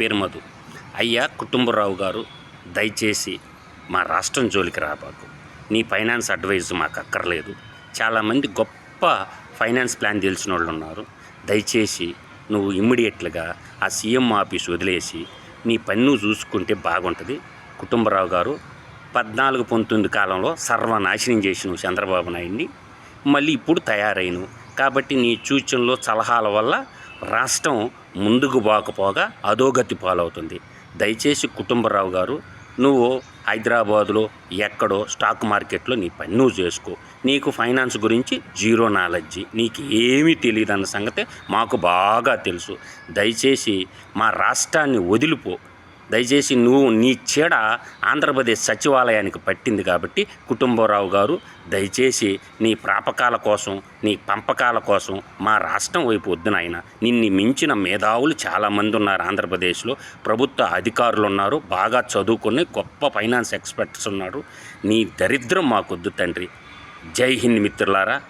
పేరు మధు. అయ్యా కుటుంబరావు గారు దయచేసి మా రాష్ట్రం జోలికి రాబాకు నీ ఫైనాన్స్ అడ్వైజ్ మాకు అక్కర్లేదు చాలామంది గొప్ప ఫైనాన్స్ ప్లాన్ తెలిసిన వాళ్ళు ఉన్నారు. దయచేసి నువ్వు ఇమ్మీడియట్లుగా ఆ సీఎం ఆఫీస్ వదిలేసి నీ పన్ను చూసుకుంటే బాగుంటుంది. కుటుంబరావు గారు పద్నాలుగు పంతొమ్మిది కాలంలో సర్వనాశనం చేసిన చంద్రబాబు నాయుడిని. మళ్ళీ ఇప్పుడు తయారైను కాబట్టి నీ సూచనలు సలహాల వల్ల రాష్ట్రం ముందుకు పోకపోగా అధోగతి పాలవుతుంది. దయచేసి కుటుంబరావు గారు నువ్వు హైదరాబాదులో ఎక్కడో స్టాక్ మార్కెట్లో నీ పని నువ్వు చేసుకో. నీకు ఫైనాన్స్ గురించి జీరో నాలెడ్జి. నీకు ఏమీ తెలియదు అన్న సంగతి మాకు బాగా తెలుసు. దయచేసి మా రాష్ట్రాన్ని వదిలిపో. దయచేసి నువ్వు నీ చీడ ఆంధ్రప్రదేశ్ సచివాలయానికి పట్టింది కాబట్టి కుటుంబరావు గారు దయచేసి నీ ప్రాపకాల కోసం నీ పంపకాల కోసం మా రాష్ట్రం వైపు వద్దు నాయన. నిన్ను మించిన మేధావులు చాలామంది ఉన్నారు ఆంధ్రప్రదేశ్లో. ప్రభుత్వ అధికారులు ఉన్నారు బాగా చదువుకుని గొప్ప ఫైనాన్స్ ఎక్స్పర్ట్స్ ఉన్నారు. నీ దరిద్రం మాకొద్దు తండ్రి. జై హింద్ మిత్రులారా.